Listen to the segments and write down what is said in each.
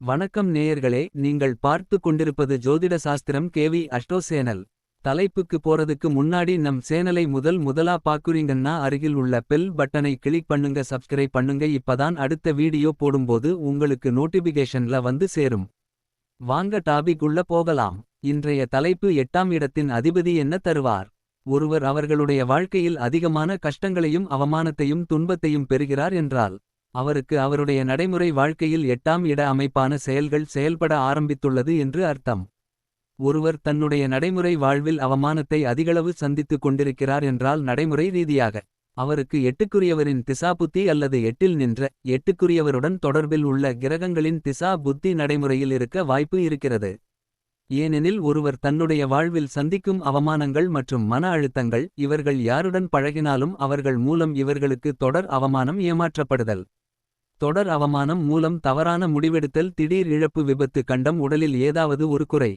வணக்கம் நேயர்களே நீங்கள் பார்த்து கொண்டிருப்பது ஜோதிட சாஸ்திரம் கேவி அஷ்டோ சேனல் தலைப்புக்கு போறதுக்கு முன்னாடி நம் சேனலை முதல் முதலா பாக்குறீங்கன்னா அருகில் உள்ள பெல் பட்டனை கிளிக் பண்ணுங்க சப்ஸ்கிரைப் பண்ணுங்க. இப்பதான் அடுத்த வீடியோ போடும்போது உங்களுக்கு நோட்டிபிகேஷன்ல வந்து சேரும். வாங்க டாபிக் உள்ள போகலாம். இன்றைய தலைப்பு எட்டாம் இடத்தின் அதிபதி என்ன தருவார்? ஒருவர் அவர்களுடைய வாழ்க்கையில் அதிகமான கஷ்டங்களையும் அவமானத்தையும் துன்பத்தையும் பெறுகிறார் என்றால் அவருக்கு அவருடைய நடைமுறை வாழ்க்கையில் எட்டாம் இட அமைப்பான செயல்கள் செயல்பட ஆரம்பித்துள்ளது என்று அர்த்தம். ஒருவர் தன்னுடைய நடைமுறை வாழ்வில் அவமானத்தை அதிகளவு சந்தித்துக் கொண்டிருக்கிறார் என்றால் நடைமுறை ரீதியாக அவருக்கு எட்டுக்குரியவரின் திசா புத்தி அல்லது எட்டில் நின்ற எட்டுக்குரியவருடன் தொடர்பில் உள்ள கிரகங்களின் திசா புத்தி நடைமுறையில் இருக்க வாய்ப்பு இருக்கிறது. ஏனெனில் ஒருவர் தன்னுடைய வாழ்வில் சந்திக்கும் அவமானங்கள் மற்றும் மன அழுத்தங்கள் இவர்கள் யாருடன் பழகினாலும் அவர்கள் மூலம் இவர்களுக்கு தொடர் அவமானம் ஏமாற்றப்படுதல். தொடர் அவமானம் மூலம் தவறான முடிவெடுத்தல் திடீர் இழப்பு விபத்து கண்டம் உடலில் ஏதாவது ஒரு குறை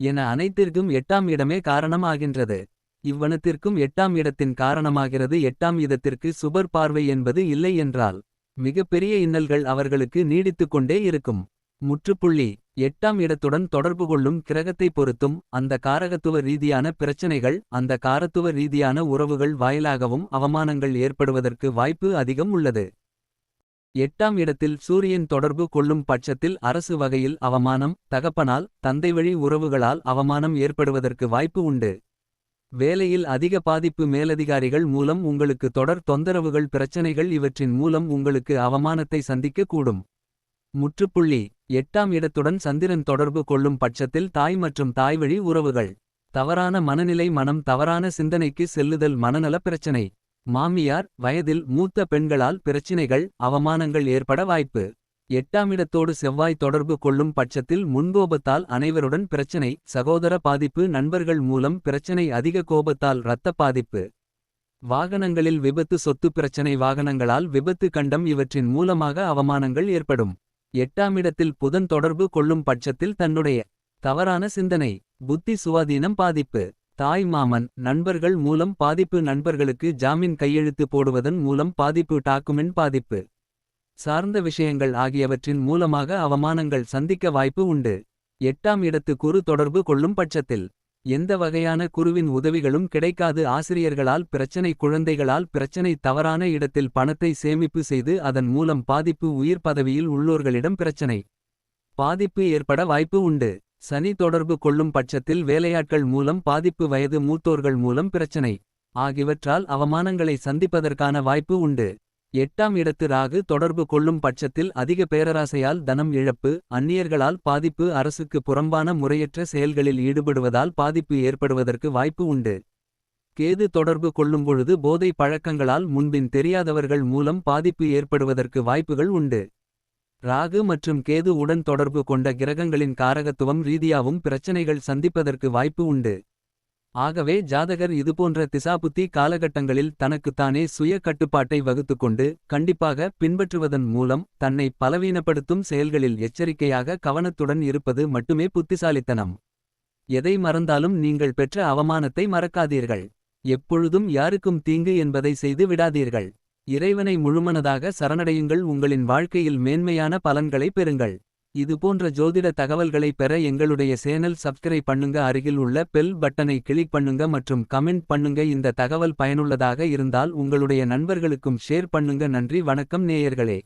என அனைத்திற்கும் எட்டாம் இடமே காரணம் ஆகின்றது இவ்வனத்திற்கும் எட்டாம் இடத்தின் காரணமாகிறது. எட்டாம் இதத்திற்கு சுபர் பார்வை என்பது இல்லை என்றால் மிகப்பெரிய இன்னல்கள் அவர்களுக்கு நீடித்துக் கொண்டே இருக்கும். முற்றுப்புள்ளி எட்டாம் இடத்துடன் தொடர்பு கொள்ளும் கிரகத்தை பொறுத்தும் அந்த காரகத்துவ ரீதியான பிரச்சனைகள் அந்த காரத்துவ ரீதியான உறவுகள் வாயிலாகவும் அவமானங்கள் ஏற்படுவதற்கு வாய்ப்பு அதிகம் உள்ளது. எட்டாம் இடத்தில் சூரியன் தொடர்பு கொள்ளும் பட்சத்தில் அரசு வகையில் அவமானம் தகப்பனால் தந்தைவழி உறவுகளால் அவமானம் ஏற்படுவதற்கு வாய்ப்பு உண்டு. வேலையில் அதிக பாதிப்பு மேலதிகாரிகள் மூலம் உங்களுக்கு தொடர் தொந்தரவுகள் பிரச்சனைகள் இவற்றின் மூலம் உங்களுக்கு அவமானத்தை சந்திக்க கூடும். முற்றுப்புள்ளி எட்டாம் இடத்துடன் சந்திரன் தொடர்பு கொள்ளும் பட்சத்தில் தாய் மற்றும் தாய்வழி உறவுகள். தவறான மனநிலை மனம் தவறான சிந்தனைக்கு செல்லுதல் மனநல பிரச்சனை. மாமியார் வயதில் மூத்த பெண்களால் பிரச்சினைகள் அவமானங்கள் ஏற்பட வாய்ப்பு. எட்டாமிடத்தோடு செவ்வாய் தொடர்பு கொள்ளும் பட்சத்தில் முன்கோபத்தால் அனைவருடன் பிரச்சனை சகோதர பாதிப்பு நண்பர்கள் மூலம் பிரச்சனை அதிக கோபத்தால் இரத்த பாதிப்பு. வாகனங்களில் விபத்து சொத்து பிரச்சனை வாகனங்களால் விபத்து கண்டம் இவற்றின் மூலமாக அவமானங்கள் ஏற்படும். எட்டாமிடத்தில் புதன் தொடர்பு கொள்ளும் பட்சத்தில் தன்னுடைய தவறான சிந்தனை புத்தி சுவாதீனம் பாதிப்பு. தாய் மாமன் நண்பர்கள் மூலம் பாதிப்பு நண்பர்களுக்கு ஜாமீன் கையெழுத்து போடுவதன் மூலம் பாதிப்பு டாக்குமெண்ட் பாதிப்பு. சார்ந்த விஷயங்கள் ஆகியவற்றின் மூலமாக அவமானங்கள் சந்திக்க வாய்ப்பு உண்டு. எட்டாம் இடத்து குறு தொடர்பு கொள்ளும் பட்சத்தில் எந்த வகையான குருவின் உதவிகளும் கிடைக்காது. ஆசிரியர்களால் பிரச்சனை குழந்தைகளால் பிரச்சனை தவறான இடத்தில் பணத்தை சேமிப்பு செய்து அதன் மூலம் பாதிப்பு உயிர் பதவியில் உள்ளோர்களிடம் பிரச்சனை. பாதிப்பு ஏற்பட வாய்ப்பு உண்டு. சனி தொடர்பு கொள்ளும் பட்சத்தில் வேலையாட்கள் மூலம் பாதிப்பு வயது மூத்தோர்கள் மூலம் பிரச்சனை ஆகியவற்றால் அவமானங்களை சந்திப்பதற்கான வாய்ப்பு உண்டு. எட்டாம் இடத்து ராகு தொடர்பு கொள்ளும் பட்சத்தில் அதிக பேரராசையால் தனம் இழப்பு அந்நியர்களால் பாதிப்பு அரசுக்கு புறம்பான முறையற்ற செயல்களில் ஈடுபடுவதால் பாதிப்பு ஏற்படுவதற்கு வாய்ப்பு உண்டு. கேது தொடர்பு கொள்ளும்பொழுது போதை பழக்கங்களால் முன்பின் தெரியாதவர்கள் மூலம் பாதிப்பு ஏற்படுவதற்கு வாய்ப்புகள் உண்டு. ராகு மற்றும் கேது உடன் தொடர்பு கொண்ட கிரகங்களின் காரகத்துவம் ரீதியாவும் பிரச்சனைகள் சந்திப்பதற்கு வாய்ப்பு உண்டு. ஆகவே ஜாதகர் இதுபோன்ற திசாபுத்தி காலகட்டங்களில் தனக்குத்தானே சுய கட்டுப்பாட்டை வகுத்துக்கொண்டு கண்டிப்பாக பின்பற்றுவதன் மூலம் தன்னை பலவீனப்படுத்தும் செயல்களில் எச்சரிக்கையாக கவனத்துடன் இருப்பது மட்டுமே புத்திசாலித்தனம். எதை மறந்தாலும் நீங்கள் பெற்ற அவமானத்தை மறக்காதீர்கள். எப்பொழுதும் யாருக்கும் தீங்கு என்பதை செய்து விடாதீர்கள். இறைவனை முழுமனதாக சரணடையுங்கள் உங்களின் வாழ்க்கையில் மேன்மையான பலன்களை பெறுங்கள். இதுபோன்ற ஜோதிட தகவல்களை பெற எங்களுடைய சேனல் சப்ஸ்கிரைப் பண்ணுங்க அருகில் உள்ள பெல் பட்டனை கிளிக் பண்ணுங்க மற்றும் கமெண்ட் பண்ணுங்க. இந்த தகவல் பயனுள்ளதாக இருந்தால் உங்களுடைய நண்பர்களுக்கும் ஷேர் பண்ணுங்க. நன்றி வணக்கம் நேயர்களே.